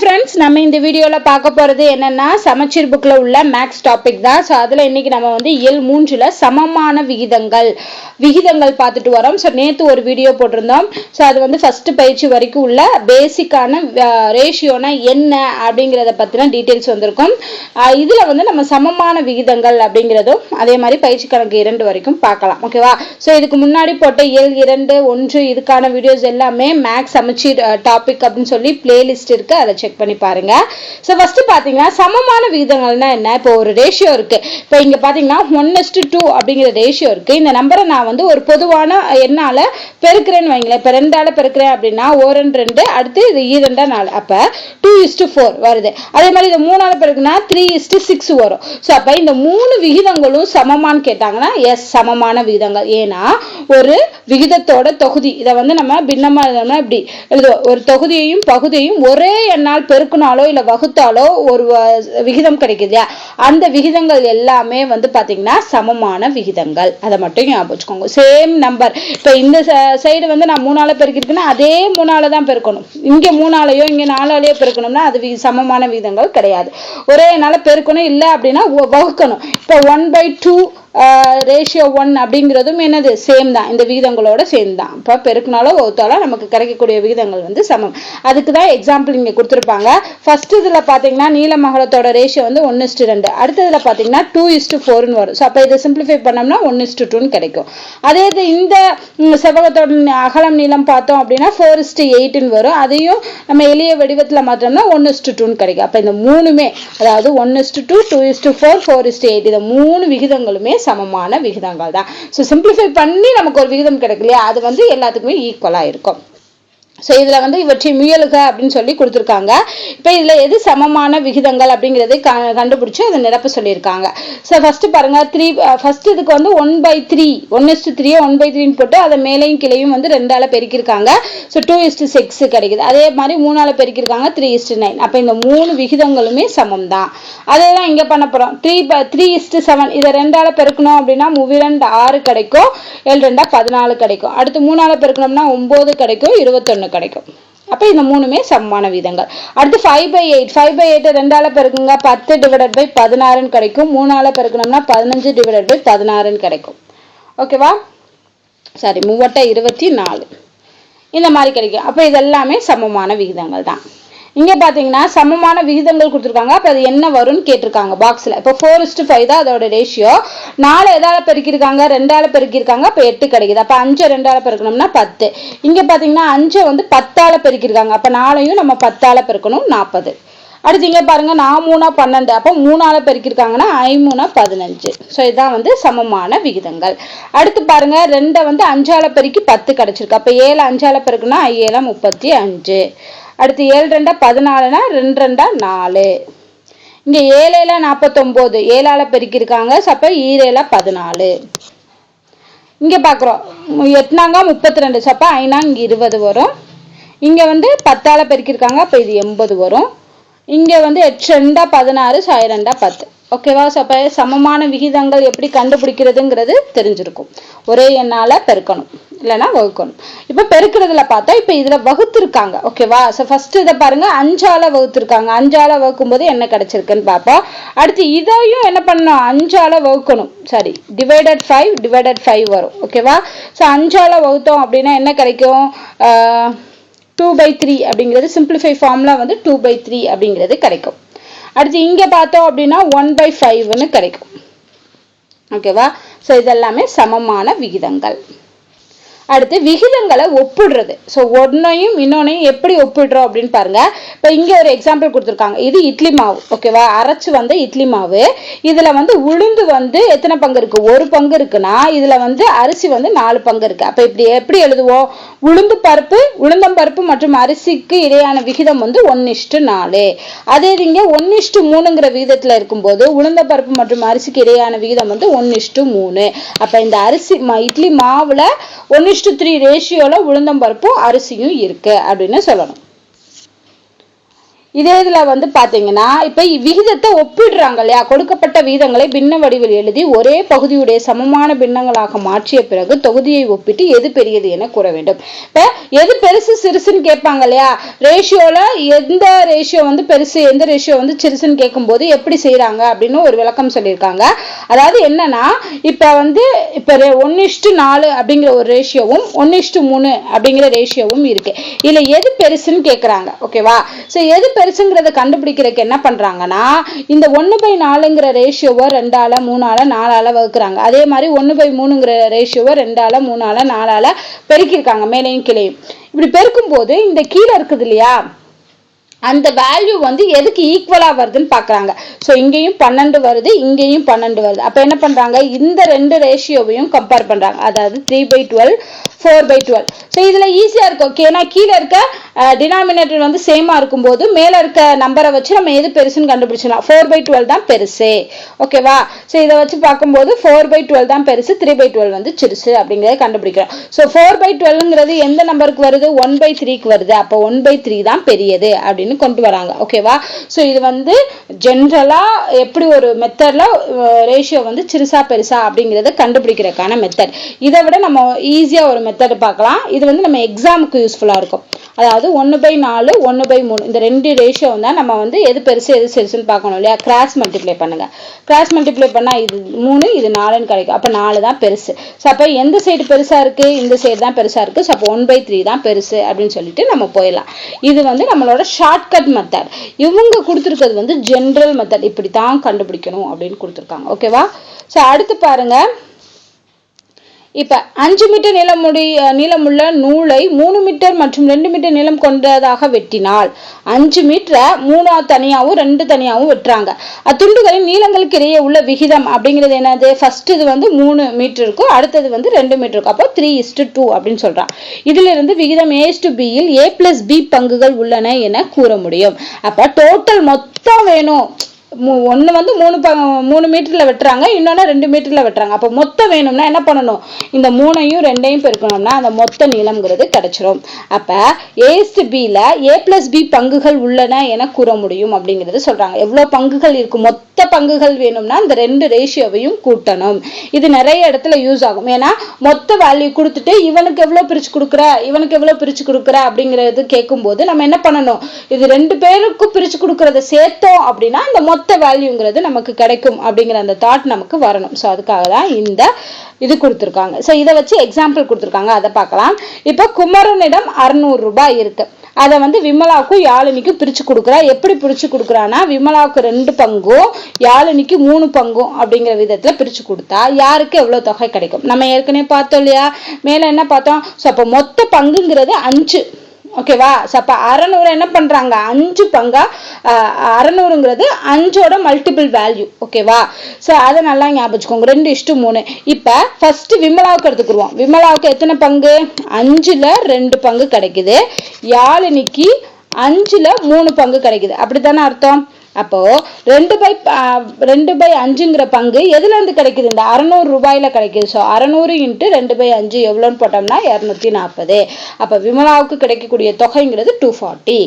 Friends நம்ம இந்த வீடியோவில் பார்க்க போகிறது என்னென்னா சமச்சீர் புக்கில் உள்ள மேக்ஸ் டாபிக் தான். ஸோ அதில் இன்றைக்கி நம்ம வந்து இயல் மூன்றில் சமமான விகிதங்கள் விகிதங்கள் பார்த்துட்டு வரோம். ஸோ நேற்று ஒரு வீடியோ போட்டிருந்தோம். ஸோ அது வந்து ஃபஸ்ட்டு பயிற்சி வரைக்கும் உள்ள பேசிக்கான ரேஷியோனா என்ன அப்படிங்கிறத பற்றின டீட்டெயில்ஸ் வந்திருக்கும். இதில் வந்து நம்ம சமமான விகிதங்கள் அப்படிங்கிறதும் அதே மாதிரி பயிற்சி கணக்கு இரண்டு வரைக்கும் பார்க்கலாம். ஓகேவா ஸோ இதுக்கு முன்னாடி போட்ட இயல் இரண்டு ஒன்று இதுக்கான வீடியோஸ் எல்லாமே மேக்ஸ் சமச்சீர் டாபிக் அப்படின்னு சொல்லி பிளேலிஸ்ட் இருக்குது அதை செக் பண்ணி பாருங்க. ஸோ ஃபர்ஸ்ட் பார்த்தீங்கன்னா சமமான விகிதங்கள்னா என்ன? இப்போ ஒரு ரேஷியோ இருக்கு. இப்போ இங்கே பார்த்தீங்கன்னா ஒன் எஸ்ட் டூ அப்படிங்கிற ரேஷியோ இருக்கு. இந்த நம்பரை நான் வந்து ஒரு பொதுவான எண்ணால பெருக்கிறேன்னு வைங்களேன். இப்போ ரெண்டால பெருக்கிறேன் அப்படின்னா ஓரன் ரெண்டு அடுத்து இது e ஈரெண்டா நாலு. அப்போ டூ இஸ்டு ஃபோர் வருது. அதே மாதிரி இந்த மூணால பெருக்குன்னா த்ரீ இஸ்டு சிக்ஸ் வரும். ஸோ அப்போ இந்த மூணு விகிதங்களும் சமமான்னு கேட்டாங்கன்னா எஸ் சமமான விகிதங்கள். ஏன்னா ஒரு விகிதத்தோட தொகுதி. இதை வந்து நம்ம பின்னமா இருந்தோம்னா இப்படி எழுதுவோம். ஒரு தொகுதியையும் பகுதியையும் ஒரே எண்ணால் பெருக்கினாலோ இல்லை வகுத்தாலோ ஒரு விகிதம் கிடைக்குது. இல்லையா அந்த விகிதங்கள் எல்லாமே வந்து பார்த்தீங்கன்னா சமமான விகிதங்கள். அதை மட்டும் ஞாபகம் வச்சுக்கோங்க. சேம் நம்பர் இப்போ இந்த சைடு வந்து நான் மூணால பெருக்கிருக்குன்னா அதே மூணால தான் பெருக்கணும். இங்கே மூணாலையோ இங்கே நாலாலையோ பெருக்கணும்னா அது சமமான விகிதங்கள் கிடையாது. ஒரே நாளில் பெருக்கணும் இல்லை அப்படின்னா வகுக்கணும். இப்போ one by two ratio one அப்படிங்கிறதும் என்னது? சேம் தான். இந்த விகிதங்களோட சேம் தான் இப்போ பெருக்கினாலோ வகுத்தாலோ நமக்கு கிடைக்கக்கூடிய விகிதங்கள் வந்து சமம். அதுக்கு தான் எக்ஸாம்பிள் இங்கே கொடுத்துருப்பாங்க. ஃபர்ஸ்ட் இதில் பார்த்தீங்கன்னா நீலமகலத்தோட ரேஷியோ வந்து ஒன் இஸ்டு ரெண்டு. அடுத்ததில் பார்த்தீங்கன்னா டூ இஸ்டு ஃபோர்னு வரும். ஸோ அப்போ இதை சிம்பிளிஃபை பண்ணோம்னா ஒன் இஸ்டு டூன்னு கிடைக்கும். அதே இது இந்த ம், செவ்வகத்தோட அகலம் நீளம் பார்த்தோம் அப்படின்னா ஃபோர் இஸ்டு எயிட்டுன்னு வரும். அதையும் நம்ம எளிய வடிவத்தில் மாற்றோம்னா ஒன் இஸ்டு டூன்னு கிடைக்கும். அப்போ இந்த மூணுமே அதாவது one is to two two is to four four is to eight இந்த மூணு விகிதங்களுமே சமமான விகிதங்கள் தான் ஸோ சிம்பிளிஃபை பண்ணி நமக்கு ஒரு விகிதம் கிடைக்கலையா? அது வந்து எல்லாத்துக்குமே ஈக்குவலாக இருக்கும். ஸோ இதில் வந்து இவற்றை முயலுக அப்படின்னு சொல்லி கொடுத்துருக்காங்க. இப்போ இதில் எது சமமான விகிதங்கள் அப்படிங்கிறதை க கண்டுபிடிச்சி அதை நிரப்ப சொல்லியிருக்காங்க. ஸோ ஃபஸ்ட்டு பாருங்கள் த்ரீ ஃபஸ்ட்டு இதுக்கு வந்து one by three one is to த்ரீயை ஒன் பை த்ரீன்னு போட்டு அதை மேலையும் கிளையும் வந்து ரெண்டால் பெருக்கியிருக்காங்க. So two is to six கிடைக்குது. அதே மாதிரி மூணால் பெருக்கியிருக்காங்க த்ரீ இஸ்டு நைன் அப்போ இந்த மூணு விகிதங்களுமே சமம் தான் அதே தான் இங்கே பண்ண போகிறோம் த்ரீ த்ரீ இஸ்டு செவன் இதை ரெண்டால் பெருக்கணும் அப்படின்னா மூவிரண்டு ஆறு கிடைக்கும் ஏழு ரெண்டா பதினாலு கிடைக்கும். அடுத்து மூணால் பெருக்கணும்னா ஒம்பது கிடைக்கும் இருபத்தொன்று கிடைக்கும். அப்போ இந்த மூணுமே சமமான விதங்கள். அடுத்து five by eight five by எயிட்டை ரெண்டால் பெருக்குங்க. பத்து டிவைடட் பை பதினாறுன்னு கிடைக்கும். மூணால் பெருக்கணும்னா பதினஞ்சு டிவைடட் பை பதினாறுன்னு கிடைக்கும். ஓகேவா சாரி மூவட்டை இருபத்தி நாலு. இந்த மாதிரி கிடைக்கும். அப்போ இது எல்லாமே சமமான விகிதங்கள் தான் இங்கே பார்த்தீங்கன்னா சமமான விகிதங்கள் கொடுத்துருக்காங்க. அப்போ அது என்ன வரும்னு கேட்டிருக்காங்க பாக்ஸில் இப்போ ஃபோர் இஸ்டு ஃபைவ் தான் அதோட ரேஷியோ நாலு எதால் பெருக்கியிருக்காங்க ரெண்டால பெருக்கியிருக்காங்க அப்போ எட்டு கிடைக்குது. அப்போ அஞ்சு ரெண்டால பெருக்கணும்னா பத்து. இங்கே பார்த்தீங்கன்னா அஞ்சை வந்து பத்தால் பெருக்கியிருக்காங்க. அப்போ நாளையும் நம்ம பத்தால பெருக்கணும் நாற்பது அடுத்து இங்கே பாருங்கள் நான் மூணா பன்னெண்டு. அப்போ மூணால் பெருக்கியிருக்காங்கன்னா ஐமூணா பதினஞ்சு. ஸோ இதுதான் வந்து சமமான விகிதங்கள். அடுத்து பாருங்கள் ரெண்டை வந்து அஞ்சால் பெருக்கி பத்து கிடச்சிருக்கு. அப்போ ஏழு அஞ்சால் பெருக்குன்னா ஏழாம் முப்பத்தி அஞ்சு. அடுத்து ஏழு ரெண்டா பதினாலுனா ரெண்டு ரெண்டா நாலு. இங்கே ஏழேல நாற்பத்தொம்போது ஏழால பெருக்கியிருக்காங்க ஸோ ஈரேல பதினாலு. இங்கே பார்க்குறோம் எட்னாங்க முப்பத்தி ரெண்டு ஸோ அப்போ ஐநாங்க இருபது வரும். இங்கே வந்து பத்தால பெருக்கியிருக்காங்க அப்போ இது எண்பது வரும். இங்கே வந்து எட்டு ரெண்டா பதினாறு சாய் ரெண்டா பத்து. ஓகேவா சப்போ சமமான விகிதங்கள் எப்படி கண்டுபிடிக்கிறதுங்கிறது தெரிஞ்சிருக்கும். ஒரே எண்ணால் பெருக்கணும். இல்லைனா வகுக்கணும். இப்போ பெருக்கிறதுல பார்த்தா இப்போ இதில் வகுத்துருக்காங்க. ஓகேவா ஸோ ஃபர்ஸ்ட் இதை பாருங்க. அஞ்சால வகுத்துருக்காங்க. அஞ்சால வகுக்கும்போது என்ன கிடைச்சிருக்குன்னு பார்ப்போம். அடுத்து இதையும் என்ன பண்ணணும்? அஞ்சால வகுக்கணும். Sorry divided five divided five வரும். ஓகேவா ஸோ அஞ்சால வகுத்தோம் அப்படின்னா என்ன கிடைக்கும்? டூ பை த்ரீ அப்படிங்கிறது சிம்பிளிஃபை ஃபார்ம்லாம் வந்து டூ பை த்ரீ அப்படிங்கிறது கிடைக்கும். அடுத்து இங்கே பார்த்தோம் அப்படின்னா ஒன் பை ஃபைவ்னு கிடைக்கும். ஓகேவா ஸோ இதெல்லாமே சமமான விகிதங்கள். அடுத்து விகிதங்களை ஒப்பிடுறது. ஸோ ஒன்றையும் இன்னொன்னையும் எப்படி ஒப்பிடுறோம் அப்படின்னு பாருங்க. இப்போ இங்கே ஒரு எக்ஸாம்பிள் கொடுத்துருக்காங்க. இது இட்லி மாவு. ஓகேவா அரைச்சி வந்த இட்லி மாவு. இதில் வந்து உளுந்து வந்து எத்தனை பங்கு இருக்குது ஒரு பங்கு இருக்குன்னா இதில் வந்து அரிசி வந்து நாலு பங்கு இருக்குது அப்போ இப்படி எப்படி எழுதுவோம்? உளுந்து பருப்பு உளுந்தம் பருப்பு மற்றும் அரிசிக்கு இடையான விகிதம் வந்து ஒன் இஷ்டு நாலு. அதே இங்கே ஒன் இஷ்டு மூணுங்கிற விகிதத்தில் இருக்கும்போது உளுந்த பருப்பு மற்றும் அரிசிக்கு இடையான விகிதம் வந்து ஒன் இஷ்டு மூணு. அப்போ இந்த அரிசி இட்லி மாவுல ஒன் இஷ்டு த்ரீ ரேஷியோல உளுந்தம் பருப்பும் அரிசியும் இருக்கு அப்படின்னு சொல்லணும். இதே இதுல வந்து பார்த்தீங்கன்னா இப்போ விகிதத்தை ஒப்பிடுறாங்க இல்லையா? கொடுக்கப்பட்ட விகிதங்களை பின்ன வடிவில் எழுதி ஒரே பகுதியுடைய சமமான பின்னங்களாக மாற்றிய பிறகு தொகுதியை ஒப்பிட்டு எது பெரியது என கூற வேண்டும். இப்ப எது பெருசு சிறுசுன்னு கேட்பாங்க இல்லையா? ரேஷியோவில் எந்த ரேஷியோ வந்து பெருசு எந்த ரேஷியோ வந்து சிறுசுன்னு கேட்கும்போது எப்படி செய்யறாங்க அப்படின்னு ஒரு விளக்கம் சொல்லியிருக்காங்க. அதாவது என்னன்னா இப்போ வந்து இப்போ ரே இஷ்டு நாலு அப்படிங்கிற ஒரு ரேஷியோவும் ஒன்னு இஷ்டு மூணு அப்படிங்கிற ரேஷியோவும் இருக்கு. இதில் எது பெருசுன்னு கேட்குறாங்க ஓகேவா சோ எது பெருசுங்கிறத கண்டுபிடிக்கிறதுக்கு என்ன பண்றாங்கன்னா இந்த ஒன்னு பை நாலுங்கிற ரேஷியோவை ரெண்டால் மூணால் நாலால வகுக்கிறாங்க. அதே மாதிரி ஒன்னு பை மூணுங்கிற ரேஷியோவை ரெண்டால் மூணால் நாலால பெருக்கியிருக்காங்க மேலையும் கிளையும் இப்படி பெருக்கும் போது இந்த கீழே இருக்குது இல்லையா? அந்த வேல்யூ வந்து எதுக்கு ஈக்குவலாக வருதுன்னு பாக்குறாங்க. ஸோ இங்கேயும் பன்னெண்டு வருது இங்கேயும் பன்னெண்டு வருது. அப்ப என்ன பண்றாங்க? இந்த ரெண்டு ரேஷியோவையும் கம்பேர் பண்றாங்க. அதாவது three by twelve four by twelve so இதுல ஈஸியா இருக்கும் ஓகே ஏன்னா கீழே இருக்க டினாமினேட்டர் வந்து சேமாக இருக்கும்போது மேலே இருக்க நம்பரை வச்சு நம்ம எது பெருசுன்னு கண்டுபிடிச்சிடலாம். ஃபோர் பை டுவெல் தான் பெருசு. ஓகேவா ஸோ இதை வச்சு பார்க்கும்போது ஃபோர் பை டுவெல் தான் பெருசு த்ரீ பை டுவெல் வந்து சிறுசு அப்படிங்கிறத கண்டுபிடிக்கிறோம். ஸோ ஃபோர் பை டுவெல்ங்கிறது எந்த நம்பருக்கு வருது? ஒன் பை த்ரீக்கு வருது. அப்போ ஒன் பை த்ரீ தான் பெரியது அப்படின்னு கொண்டு வராங்க. ஓகேவா ஸோ இது வந்து ஜென்ரலாக எப்படி ஒரு மெத்தடில் ரேஷியோ வந்து சிறுசா பெருசா அப்படிங்கிறத கண்டுபிடிக்கிறதுக்கான மெத்தட் இதை விட நம்ம ஈஸியாக ஒரு மெத்தட் பார்க்கலாம். இது வந்து நம்ம எக்ஸாமுக்கு யூஸ்ஃபுல்லாக இருக்கும். அதாவது ஒன்று பை நாலு ஒன்று பை மூணு. இந்த ரெண்டு ரேஷியோ தான் நம்ம வந்து எது பெருசு எது சிறுசுன்னு பார்க்கணும் இல்லையா? கிராஸ் மல்டிப்ளை பண்ணுங்கள் கிராஸ் மல்டிப்ளை பண்ணால் இது மூணு இது நாலுன்னு கிடைக்கும். அப்போ நாலு தான் பெருசு. ஸோ அப்போ எந்த சைடு பெருசாக இருக்குது இந்த சைடு தான் பெருசாக இருக்குது ஸோ அப்போ ஒன் பை த்ரீ தான் பெருசு அப்படின்னு சொல்லிட்டு நம்ம போயிடலாம். இது வந்து நம்மளோட ஷார்ட்கட் மெத்தட் இவங்க கொடுத்துருக்கிறது வந்து ஜென்ரல் மெத்தட் இப்படி தான் கண்டுபிடிக்கணும் அப்படின்னு கொடுத்துருக்காங்க. ஓகேவா ஸோ அடுத்து பாருங்க. இப்போ அஞ்சு மீட்டர் நீளமுடி நீளமுள்ள நூலை மூணு மீட்டர் மற்றும் ரெண்டு மீட்டர் நீளம் கொண்டதாக வெட்டினால் அஞ்சு மீட்டரை மூணா தனியாகவும் ரெண்டு தனியாகவும் வெட்டுறாங்க. அத்துண்டுகளின் நீளங்களுக்கு இடையே உள்ள விகிதம் அப்படிங்கிறது என்னது? ஃபர்ஸ்ட் இது வந்து மூணு மீட்டர் இருக்கும். அடுத்தது வந்து ரெண்டு மீட்டர் இருக்கும். அப்போ த்ரீ இஸ்டு டூ அப்படின்னு சொல்கிறான் இதிலிருந்து விகிதம் ஏஸ் டு பியில் ஏ பிளஸ் பி பங்குகள் உள்ளன என கூற முடியும். அப்போ டோட்டல் மொத்தம் வேணும். ஒன்று வந்து மூணு ப மூணு மீட்டரில் வெட்டுறாங்க இன்னொன்று ரெண்டு மீட்டரில் வெட்டுறாங்க. அப்போ மொத்தம் வேணும்னா என்ன பண்ணணும்? இந்த மூணையும் ரெண்டையும் பெருக்கணும்னா அந்த மொத்த நீளம்ங்கிறது கிடைச்சிரும். அப்போ ஏஸ்ட் பியில் ஏ பிளஸ் பி பங்குகள் உள்ளன என கூற முடியும் அப்படிங்கிறது சொல்கிறாங்க எவ்வளோ பங்குகள் இருக்கும் மொத்த பங்குகள் வேணும்னா இந்த ரெண்டு ரேஷியோவையும் கூட்டணும். இது நிறைய இடத்துல யூஸ் ஆகும். ஏன்னா மொத்த வேல்யூ கொடுத்துட்டு இவனுக்கு எவ்வளோ பிரித்து கொடுக்குற? இவனுக்கு எவ்வளோ பிரித்து கொடுக்குற? அப்படிங்கிறது கேட்கும்போது நம்ம என்ன பண்ணணும்? இது ரெண்டு பேருக்கும் பிரித்து கொடுக்குறத சேர்த்தோம் அப்படின்னா இந்த மொத்த மொத்த வேல்யூங்கிறது நமக்கு கிடைக்கும் அப்படிங்கிற அந்த தாட் நமக்கு வரணும். ஸோ அதுக்காக தான் இந்த இது கொடுத்துருக்காங்க. ஸோ இதை வச்சு எக்ஸாம்பிள் கொடுத்துருக்காங்க. அதை பார்க்கலாம். இப்போ குமரனிடம் அறுநூறு ரூபாய் இருக்கு. அதை வந்து விமலாவுக்கும் யாழினிக்கும் பிரித்து கொடுக்குறா. எப்படி பிரித்து கொடுக்குறான்னா விமலாவுக்கு ரெண்டு பங்கும் யாழினிக்கு மூணு பங்கும் அப்படிங்கிற விதத்தில் பிரித்து கொடுத்தா யாருக்கு எவ்வளோ தொகை கிடைக்கும்? நம்ம ஏற்கனவே பார்த்தோம் இல்லையா? மேலே என்ன பார்த்தோம்? ஸோ அப்போ மொத்த பங்குங்கிறது அஞ்சு. ஓகேவா ஸோ அப்போ அறநூறு என்ன பண்ணுறாங்க அஞ்சு பங்கா? அறநூறுங்கிறது அஞ்சோட மல்டிபிள் வேல்யூ ஓகேவா ஸோ அதை நல்லா ஞாபகம் ரெண்டு இஷ்டு மூணு. இப்போ ஃபஸ்ட்டு விமலாவுக்கு எடுத்துக்கிடுவோம். விமலாவுக்கு எத்தனை பங்கு? அஞ்சில் ரெண்டு பங்கு கிடைக்குது. யாழினிக்கு அஞ்சுல மூணு பங்கு கிடைக்குது. அப்படித்தானே அர்த்தம்? அப்போ ரெண்டு பை ரெண்டு பை அஞ்சுங்கிற பங்கு எதுல இருந்து கிடைக்குது? இந்த அறநூறு ரூபாயில கிடைக்குது. ஸோ அறநூறு இன்ட்டு ரெண்டு பை அஞ்சு எவ்வளோன்னு போட்டோம்னா இரநூத்தி நாற்பது. அப்போ விமலாவுக்கு கிடைக்கக்கூடிய தொகைங்கிறது டூ ஃபார்ட்டி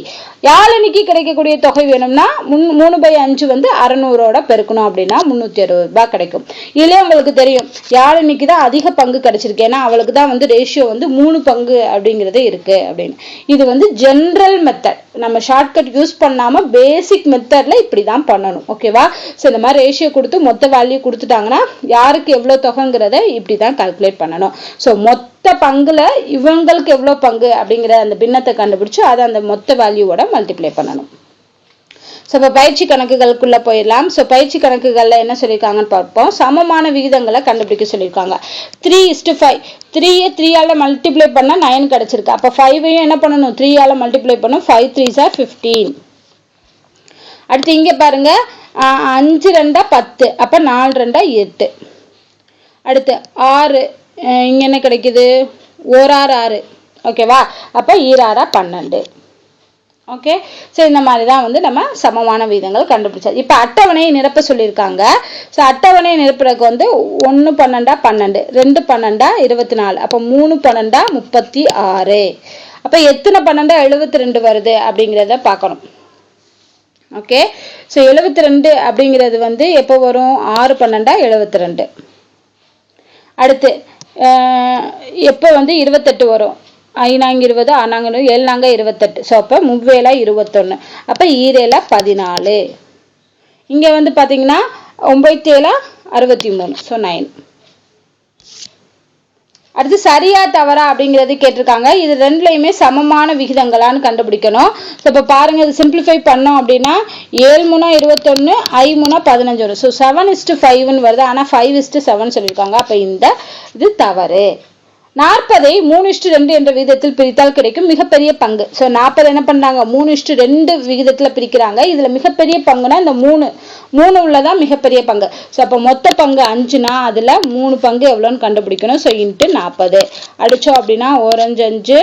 யாழினிக்கு கிடைக்கக்கூடிய தொகை வேணும்னா முன் மூணு பை அஞ்சு வந்து அறநூறோட பெருக்கணும் அப்படின்னா முந்நூற்றி அறுபது ரூபாய் கிடைக்கும். இதுலேயே உங்களுக்கு தெரியும். யாழினிக்கு தான் அதிக பங்கு கிடைச்சிருக்கு. ஏன்னா அவளுக்கு தான் வந்து ரேஷியோ வந்து மூணு பங்கு அப்படிங்கிறது இருக்கு அப்படின்னு. இது வந்து ஜென்ரல் மெத்தட் நம்ம ஷார்ட்கட் யூஸ் பண்ணாமல் பேசிக் மெத்தடில் இப்படி தான் பண்ணணும் ஓகேவா ஸோ இந்த மாதிரி ரேஷியோ கொடுத்து மொத்த வேல்யூ கொடுத்துட்டாங்கன்னா யாருக்கு எவ்வளோ தொகைங்கிறத இப்படி தான் கால்குலேட் பண்ணணும். ஸோ மொத்த பங்குல இவங்களுக்கு எவ்வளோ பங்கு அப்படிங்கிற அந்த பின்னத்தை கண்டுபிடிச்சு அதை அந்த மொத்த வேல்யூவோட மல்டிப்ளை பண்ணணும். ஸோ இப்போ பயிற்சி கணக்குகளுக்குள்ள போயிடலாம். ஸோ பயிற்சி கணக்குகளில் என்ன சொல்லியிருக்காங்கன்னு பார்ப்போம். சமமான விகிதங்களை கண்டுபிடிக்க சொல்லியிருக்காங்க. த்ரீ இஸ்டு ஃபைவ் த்ரீயை த்ரீயால் மல்டிப்ளை பண்ணால் நைன் கிடச்சிருக்கு. அப்போ ஃபைவையும் என்ன பண்ணணும்? த்ரீயால் மல்டிப்ளை பண்ணும் ஃபைவ் த்ரீ சார் ஃபிஃப்டீன் அடுத்து இங்கே பாருங்க அஞ்சு ரெண்டா பத்து அப்போ நாலு ரெண்டா எட்டு. அடுத்து ஆறு இங்கே என்ன கிடைக்குது? ஒரு ஆறு ஆறு. ஓகேவா அப்போ ஈராறா பன்னெண்டு. ஓகே ஸோ இந்த மாதிரி தான் வந்து நம்ம சமமான விகிதங்கள் கண்டுபிடிச்சது இப்போ அட்டவணையை நிரப்ப சொல்லியிருக்காங்க. ஸோ அட்டவணையை நிரப்புறதுக்கு வந்து ஒன்று பன்னெண்டா பன்னெண்டு ரெண்டு பன்னெண்டா இருபத்தி நாலு அப்போ மூணு பன்னெண்டா முப்பத்தி ஆறு. அப்போ எத்தனை பன்னெண்டா எழுபத்தி ரெண்டு வருது அப்படிங்கிறத பார்க்கணும். ஓகே ஸோ எழுபத்தி ரெண்டு அப்படிங்கிறது வந்து எப்போ வரும்? ஆறு பன்னெண்டா எழுபத்தி ரெண்டு அடுத்து எப்போ வந்து இருபத்தெட்டு வரும்? ஐநாங்க இருபது ஆனாங்க ஏழ்நாங்க இருபத்தெட்டு. ஸோ அப்போ முவ்வேலா இருபத்தொன்று அப்போ ஈரேலா பதினாலு. இங்கே வந்து பார்த்தீங்கன்னா ஒம்பத்தி ஏழா அறுபத்தி மூணு ஸோ நைன் அடுத்து சரியா தவறா அப்படிங்கிறது கேட்டிருக்காங்க. இது ரெண்டுலையுமே சமமான விகிதங்களான்னு கண்டுபிடிக்கணும். ஸோ இப்போ பாருங்க இது சிம்பிளிஃபை பண்ணோம் அப்படின்னா ஏழு மூணா இருபத்தொன்று ஐ மூணா பதினஞ்சு வரும். ஸோ செவன் இஸ்டு ஃபைவ்னு வருது. ஆனால் ஃபைவ் இஸ்டு செவன் சொல்லியிருக்காங்க. அப்போ இந்த இது தவறு. நாற்பதை மூணு இஷ்டு ரெண்டு என்ற விகிதத்தில் பிரித்தால் கிடைக்கும் மிகப்பெரிய பங்கு. ஸோ நாற்பது என்ன பண்ணுறாங்க மூணு இஷ்டு ரெண்டு விகிதத்தில் பிரிக்கிறாங்க. இதுல மிகப்பெரிய பங்குனா இந்த மூணு. மூணு உள்ளதான் மிகப்பெரிய பங்கு. ஸோ அப்போ மொத்த பங்கு அஞ்சுனா அதுல மூணு பங்கு எவ்வளோன்னு கண்டுபிடிக்கணும். ஸோ இன்ட்டு நாற்பது அடிச்சோம் அப்படின்னா ஓரஞ்சு அஞ்சு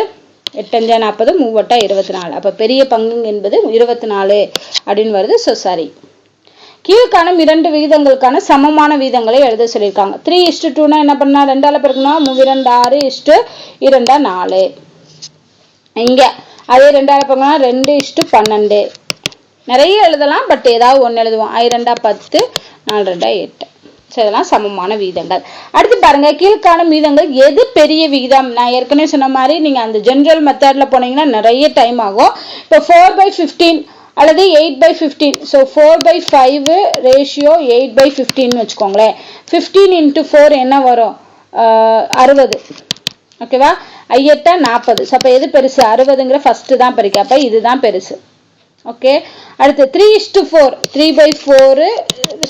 எட்டஞ்சா நாற்பது மூவட்டா இருபத்தி நாலு அப்போ பெரிய பங்கு என்பது இருபத்தி நாலு அப்படின்னு வருது. ஸோ சரி கீழ்காணும் இரண்டு விகிதங்களுக்கான சமமான விகிதங்களை எழுத சொல்லியிருக்காங்க. த்ரீ இஸ்டு டூனா என்ன பண்ணா? ரெண்டால பிறகுனா இரண்டு ஆறு இஷ்டு இரண்டா நாலு. இங்க அதே ரெண்டாயிரம் பங்குனா ரெண்டு இஸ்டு பன்னெண்டு. நிறைய எழுதலாம் பட் ஏதாவது ஒன்று எழுதுவோம். ஐ ரெண்டா பத்து நாலு ரெண்டா எட்டு. ஸோ இதெல்லாம் சமமான விகிதங்கள். அடுத்து பாருங்க கீழ்காணும் விகிதங்கள் எது பெரிய விகிதம்? நான் ஏற்கனவே சொன்ன மாதிரி நீங்கள் அந்த ஜென்ரல் மெத்தடில் போனீங்கன்னா நிறைய டைம் ஆகும். இப்போ ஃபோர் பை ஃபிஃப்டீன் அல்லது eight by fifteen so four by five ratio eight by ஃபிஃப்டின்னு வச்சுக்கோங்களேன். ஃபிஃப்டீன் இன்ட்டு ஃபோர் என்ன வரும்? அறுபது. ஓகேவா ஐயட்டா நாற்பது ஸோ அப்போ எது பெருசு? அறுபதுங்கிற ஃபஸ்ட்டு தான் பெருக்கி அப்போ இதுதான் பெருசு. ஓகே அடுத்து three is to four three by four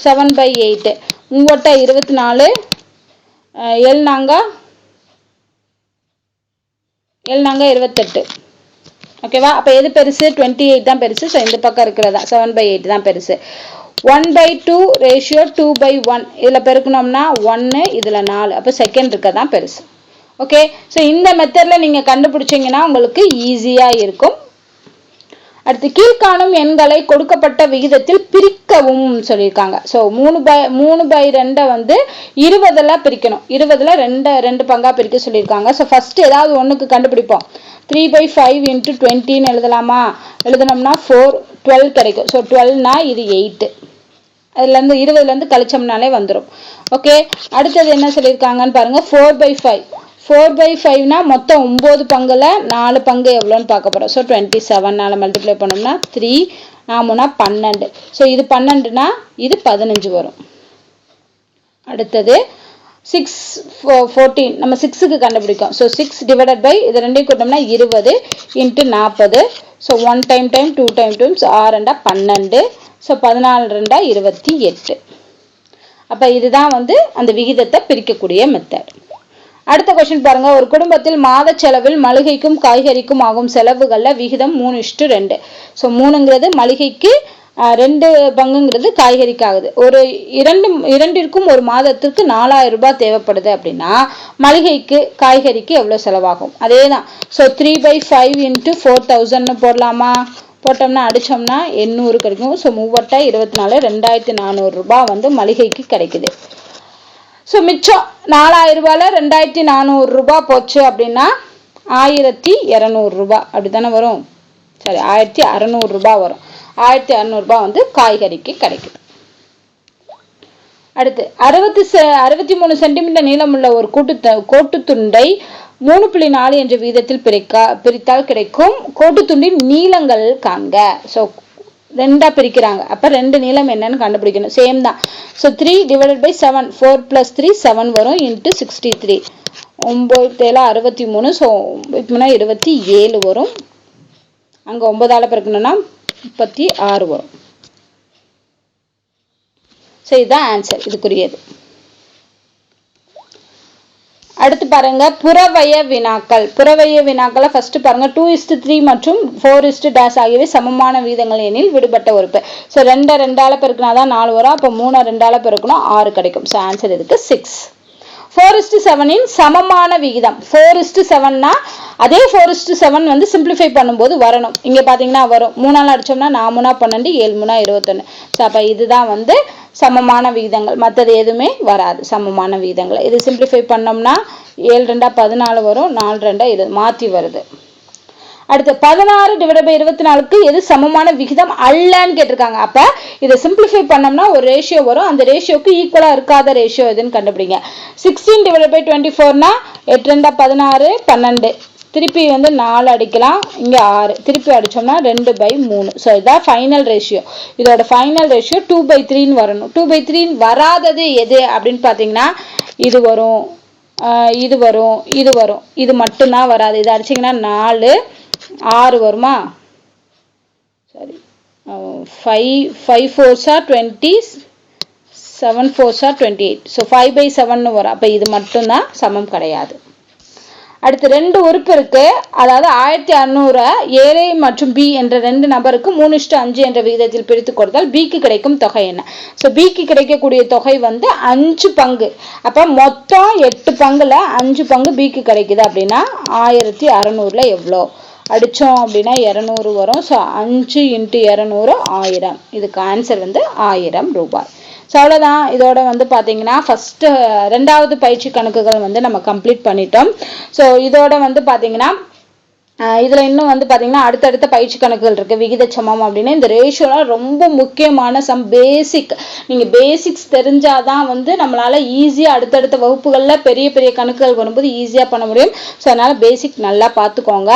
seven by eight மூவட்டா இருபத்தி நாலு எல் நாங்கா எல் நாங்கா இருபத்தெட்டு. ஓகேவா அப்போ எது பெருசு? டுவெண்ட்டி எயிட் தான் பெருசு. ஸோ இந்த பக்கம் இருக்கிறதா? செவன் பை எயிட் தான் பெருசு. One by two ratio two by one இதில் பெருக்கணும்னா ஒன்று இதில் நாலு. அப்போ செகண்ட் இருக்க தான் பெருசு. ஓகே ஸோ இந்த மெத்தடில் நீங்கள் கண்டுபிடிச்சிங்கன்னா உங்களுக்கு ஈஸியாக இருக்கும். அடுத்து கீழ்காணும் எண்களை கொடுக்கப்பட்ட விகிதத்தில் பிரிக்கவும் சொல்லியிருக்காங்க. ஸோ மூணு பை மூணு பை ரெண்டை வந்து இருபதில் பிரிக்கணும். இருபதில் ரெண்டு ரெண்டு பங்காக பிரிக்க சொல்லியிருக்காங்க. ஸோ ஃபர்ஸ்ட் ஏதாவது ஒன்றுக்கு கண்டுபிடிப்போம். த்ரீ பை ஃபைவ் இன்ட்டு டுவெண்ட்டின்னு எழுதலாமா? எழுதுனோம்னா ஃபோர் டுவெல் கிடைக்கும். ஸோ டுவெல்னா இது எயிட்டு அதுலேருந்து இருபதுலேருந்து கழிச்சோம்னாலே வந்துடும் ஓகே அடுத்தது என்ன சொல்லியிருக்காங்கன்னு பாருங்க. Four by five four by ஃபைவ்னா மொத்தம் ஒம்பது பங்கில் நாலு பங்கு எவ்வளோன்னு பார்க்க போகிறோம் ஸோ டுவெண்ட்டி செவனால் மல்டிப்ளை பண்ணோம்னா த்ரீ நாமுனா பன்னெண்டு. ஸோ இது பன்னெண்டுனா இது பதினஞ்சு வரும். அடுத்தது சிக்ஸ் ஃபோர்டீன் நம்ம சிக்ஸுக்கு கண்டுபிடிக்கும். ஸோ சிக்ஸ் டிவைடட் பை இது ரெண்டையும் கூட்டோம்னா இருபது இன்ட்டு நாற்பது. So one time time two time times ஆறு ரெண்டா பன்னெண்டு. ஸோ பதினாலு ரெண்டா இருபத்தி எட்டு. அப்போ இதுதான் வந்து அந்த விகிதத்தை பிரிக்கக்கூடிய மெத்தட் அடுத்த கொஸ்டின் பாருங்க. ஒரு குடும்பத்தில் மாத செலவில் மளிகைக்கும் காய்கறிக்கும் ஆகும் செலவுகளில் விகிதம் மூணு இஷ்டு ரெண்டு. ஸோ மூணுங்கிறது மளிகைக்கு ரெண்டு பங்குங்கிறது காய்கறிக்கு ஆகுது ஒரு இரண்டு இரண்டிற்கும் ஒரு மாதத்திற்கு நாலாயிரம் ரூபாய் தேவைப்படுது அப்படின்னா மளிகைக்கு காய்கறிக்கு எவ்வளோ செலவாகும்? அதே தான் so three by five into four தௌசண்ட்னு போடலாமா? போட்டோம்னா அடித்தோம்னா எண்ணூறு கிடைக்கும். ஸோ மூவட்டா இருபத்தி நாலு ரெண்டாயிரத்தி நானூறு ரூபாய் வந்து மளிகைக்கு கிடைக்குது. ஸோ மிச்சம் நாலாயிரம் ரூபாயில் ரெண்டாயிரத்தி நானூறு ரூபாய் போச்சு அப்படின்னா ஆயிரத்தி இரநூறுபா அப்படி தானே வரும்? சரி ஆயிரத்தி அறநூறுரூபா வரும். ஆயிரத்தி அறநூறுபா வந்து காய்கறிக்கு கிடைக்குது. அடுத்து அறுபத்தி செ- அறுபத்தி மூணு சென்டிமீட்டர் நீளமுள்ள ஒரு கூட்டு கோட்டு துண்டை மூணு புள்ளி நாலு என்ற வீதத்தில் பிரிக்கா பிரித்தால் கிடைக்கும். கோட்டுத்துண்டின் நீளங்கள் காண்க. ஸோ ரெண்டாக பிரிக்கிறாங்க. அப்போ ரெண்டு நீளம் என்னன்னு கண்டுபிடிக்கணும். சேம் தான். So three divided by seven four plus three seven வரும் இன்ட்டு சிக்ஸ்டி த்ரீ ஒம்பது அறுபத்தி மூணு. ஸோ மூணு இருபத்தி ஏழு வரும். அங்கே ஒன்பதால பிறக்கணும்னா முப்பத்தி ஆறு வரும். ஸோ இதுதான் ஆன்சர் இதுக்குரியது. அடுத்து பாருங்க புறவய வினாக்கள். புறவய வினாக்களை ஃபர்ஸ்ட் பாருங்க டூ இஸ்டு த்ரீ மற்றும் ஃபோர் இஸ்டு டேஷ் ஆகியவை சமமான வீதங்கள் எனில் விடுபட்ட உறுப்பு. ஸோ ரெண்டை ரெண்டால பெருக்கினா தான் நாலு வரும். அப்போ மூணை ரெண்டால பெருக்கணும் ஆறு கிடைக்கும். ஸோ ஆன்சர் இதுக்கு சிக்ஸ் ஃபோர் இஸ்டு செவனின் சமமான விகிதம். ஃபோர் இஸ்டு செவன்னா அதே ஃபோர் இஸ்டு செவன் வந்து சிம்பிளிஃபை பண்ணும்போது வரணும். இங்கே பார்த்தீங்கன்னா வரும். மூணால் அடிச்சோம்னா நாமூணா பன்னெண்டு ஏழு மூணா இருபத்தொன்னு. ஸோ அப்போ இதுதான் வந்து சமமான விகிதங்கள். மற்றது எதுவுமே வராது சமமான விகிதங்கள். இது சிம்பிளிஃபை பண்ணோம்னா ஏழு ரெண்டா பதினாலு வரும் நாலு ரெண்டா இது மாற்றி வருது. அடுத்து பதினாறு டிவைட் பை இருபத்தி நாலுக்கு எது சமமான விகிதம் அல்லன்னு கேட்டிருக்காங்க. அப்ப இதை சிம்பிளிஃபை பண்ணோம்னா ஒரு ரேஷியோ வரும். அந்த ரேஷியோக்கு ஈக்குவலா இருக்காத ரேஷியோ எதுன்னு கண்டுபிடிங்க. சிக்ஸ்டீன் டிவைட் பை டுவெண்ட்டி ஃபோர்னா எட்டு ரெண்டா பதினாறு பன்னெண்டு. திருப்பி வந்து நாலு அடிக்கலாம். இங்கே ஆறு. திருப்பி அடிச்சோம்னா ரெண்டு பை மூணு. ஸோ இதான் ஃபைனல் ரேஷியோ இதோட ஃபைனல் ரேஷியோ டூ பை த்ரீன்னு வரணும். டூ பை த்ரீன்னு வராதது எது அப்படின்னு பார்த்தீங்கன்னா இது வரும். இது வரும். இது வரும். இது மட்டும்தான் வராது. இது அடிச்சிங்கன்னா நாலு. ஆறு வருமா? சாரி. ஃபைவ் ஃபைவ் ஃபோர்ஸாக twenty seven ஃபோர்ஸா twenty eight so five by seven வரும். அப்போ இது மட்டும்தான் சமம் கிடையாது. அடுத்து ரெண்டு உறுப்பு இருக்கு. அதாவது ஆயிரத்தி அறுநூறு ஏழை மற்றும் பி என்ற ரெண்டு நபருக்கு மூணு இஷ்டு அஞ்சு என்ற விகிதத்தில் பிரித்து கொடுத்தால் பிக்கு கிடைக்கும் தொகை என்ன? ஸோ பிக்கு கிடைக்கக்கூடிய தொகை வந்து அஞ்சு பங்கு. அப்போ மொத்தம் எட்டு பங்குல அஞ்சு பங்கு பிக்கு கிடைக்குது அப்படின்னா ஆயிரத்தி அறநூறுல எவ்வளோ? அடித்தோம் அப்படின்னா இரநூறு வரும். ஸோ அஞ்சு இன்ட்டு இரநூறு ஆயிரம். இதுக்கு ஆன்சர் வந்து ஆயிரம் ரூபாய். ஸோ அவ்வளோதான் இதோட வந்து பார்த்தீங்கன்னா ஃபஸ்ட்டு ரெண்டாவது பயிற்சி கணக்குகள் வந்து நம்ம கம்ப்ளீட் பண்ணிட்டோம். ஸோ இதோட வந்து பார்த்தீங்கன்னா இதுல இன்னும் வந்து பார்த்திங்கன்னா அடுத்தடுத்த பயிற்சி கணக்குகள் இருக்கு. விகித சமம் அப்படின்னு. இந்த ரேஷியோலாம் ரொம்ப முக்கியமான சம் பேசிக் நீங்க பேசிக்ஸ் தெரிஞ்சாதான் வந்து நம்மளால ஈஸியா அடுத்தடுத்த வகுப்புகள்ல பெரிய பெரிய கணக்குகள் வரும்போது ஈஸியா பண்ண முடியும். ஸோ அதனால பேசிக் நல்லா பார்த்துக்கோங்க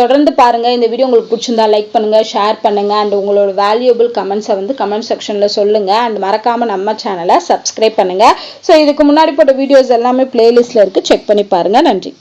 தொடர்ந்து பாருங்க. இந்த வீடியோ உங்களுக்கு பிடிச்சிருந்தா லைக் பண்ணுங்க ஷேர் பண்ணுங்க அண்ட் உங்களோட வேல்யூபிள் கமெண்ட்ஸை வந்து கமெண்ட் செக்ஷன்ல சொல்லுங்க. அண்ட் மறக்காம நம்ம சேனலை சப்ஸ்கிரைப் பண்ணுங்க. ஸோ இதுக்கு முன்னாடி போட்ட வீடியோஸ் எல்லாமே பிளேலிஸ்ட்ல இருக்கு. செக் பண்ணி பாருங்க. நன்றி.